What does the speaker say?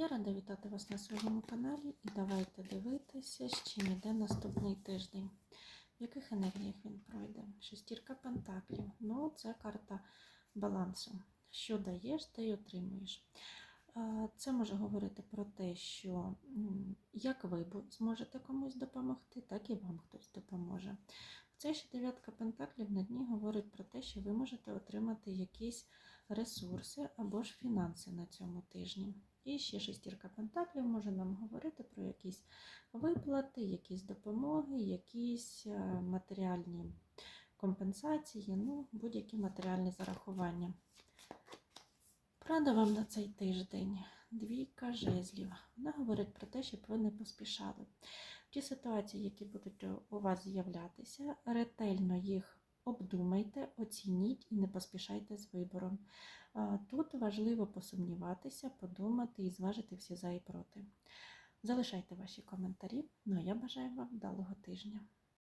Я рада вітати вас на своєму каналі і давайте дивитися, з чим іде наступний тиждень, в яких енергіях він пройде. Шестірка Пентаклів. Ну, це карта балансу. Що даєш, те й отримуєш. Це може говорити про те, що як ви зможете комусь допомогти, так і вам хтось допоможе. Це ще дев'ятка пентаклів на дні говорить про те, що ви можете отримати якісь ресурси або ж фінанси на цьому тижні. І ще шестірка пентаклів може нам говорити про якісь виплати, якісь допомоги, якісь е, матеріальні компенсації, ну, будь-які матеріальні зарахування. Порада вам на цей тиждень. Двійка жезлів. Вона говорить про те, щоб ви не поспішали. Ті ситуації, які будуть у вас з'являтися, ретельно їх обдумайте, оцініть і не поспішайте з вибором. Тут важливо посумніватися, подумати і зважити всі за і проти. Залишайте ваші коментарі. Ну а я бажаю вам вдалого тижня.